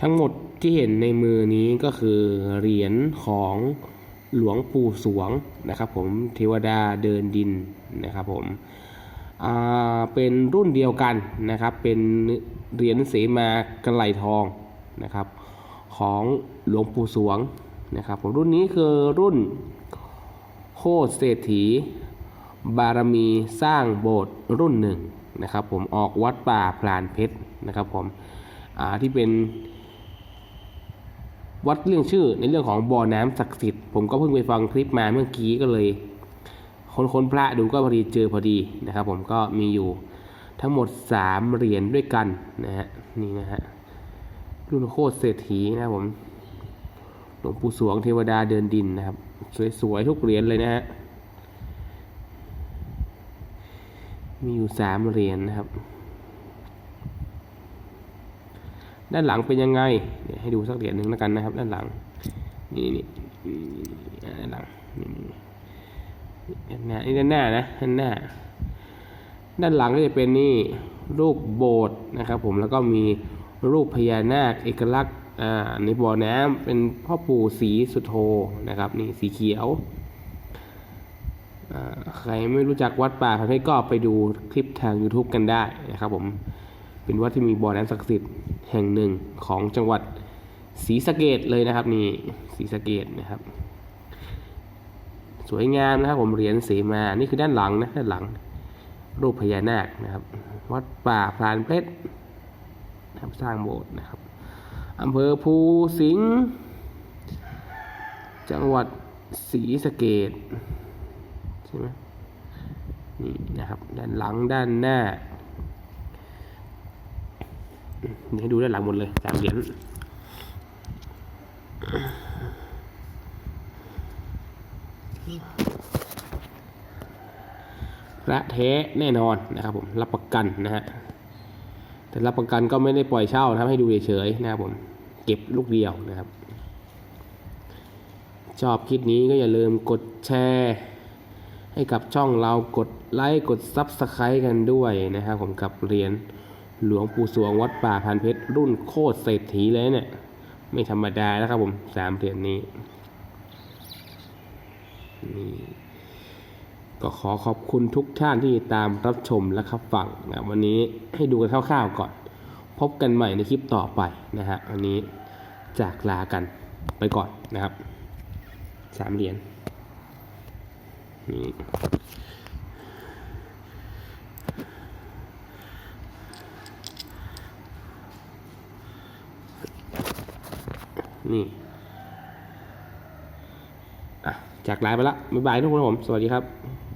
ทั้งหมดที่เห็นในมือนี้ก็คือเหรียญของหลวงปู่สวงนะครับผมเทวดาเดินดินนะครับผมเป็นรุ่นเดียวกันนะครับ เป็นเหรียญเสมากระไหลทองนะครับ ของหลวงปู่สวงนะครับผมรุ่นนี้คือรุ่นโคตรเศรษฐี บารมีสร้างโบสถ์รุ่นหนึ่งนะครับ ผมออกวัดป่าพลานเพชรนะครับผมที่เป็น วัดเรื่องชื่อในเรื่องของบ่อน้ำศักดิ์สิทธิ์ผมก็เพิ่งไปฟังคลิปมาเมื่อกี้ก็เลยค้นค้นพระดูก็พอดีเจอพอดีนะครับ ผมก็มีอยู่ทั้งหมดสามเหรียญด้วยกันนะฮะนี่นะฮะรุ่นโคตรเศรษฐีนะครับผมหลวงปู่สวงเทวดาเดินดินนะครับ สวยๆทุกเหรียญเลยนะฮะมีอยู่สามเหรียญนะครับ ด้านหลังเป็นยังไงเดี๋ยวให้ดูสักเหรียญหนึ่งแล้วกันนะครับ ด้านหลังนี่นี่ด้านหลังนี่นี่ด้านหน้านี่ด้านหน้านะด้านหน้า ด้านหลังก็จะเป็นนี่รูปโบสถ์นะครับ ผมแล้วก็มีรูปพญานาคเอกลักษณ์ในบ่อน้ำเป็นพ่อปู่สีสุโธนะครับนี่สีเขียวใครไม่รู้จักวัดป่าพระเพชรก็ไปดูคลิปทาง YouTube กันได้นะครับผม เป็นวัดที่มีบ่อน้ำศักดิ์สิทธิ์แห่งหนึ่งของจังหวัดศรีสะเกดเลยนะครับนี่ศรีสะเกดนะครับ สวยงามนะครับผมเหรียญเสมา นี่คือด้านหลังนะด้านหลัง รูปพญานาคนะครับ วัดป่าพรานเพชรนะครับสร้างโบสถ์นะครับอำเภอภูสิงห์จังหวัดศรีสะเกดใช่ไหมนี่นะครับ ด้านหลังด้านหน้า ให้ดูด้านหลังหมดเลยสามเหรียญพระแท้แน่นอนนะครับผมรับประกันนะฮะแต่รับประกันก็ไม่ได้ปล่อยเช่านะครับให้ดูเฉยๆนะครับผมเก็บลูกเดียวนะครับ ชอบคลิปนี้ก็อย่าลืมกดแชร์ให้กับช่องเรากดไลค์กดซับสไครต์กันด้วยนะครับผมกับเหรียญ หลวงปู่สวงวัดป่าพันเพชรรุ่นโคตรเศรษฐีเลยเนี่ย ไม่ธรรมดานะครับผมสามเหรียญนี้นี่ก็ขอขอบคุณทุกท่านที่ตามรับชมและครับฟังนะวันนี้ให้ดูกันคร่าวๆก่อน พบกันใหม่ในคลิปต่อไปนะฮะวันนี้จากลากันไปก่อนนะครับสามเหรียญนี่ นี่จากไลน์ไปละบ๊ายบายทุกคนครับผม สวัสดีครับ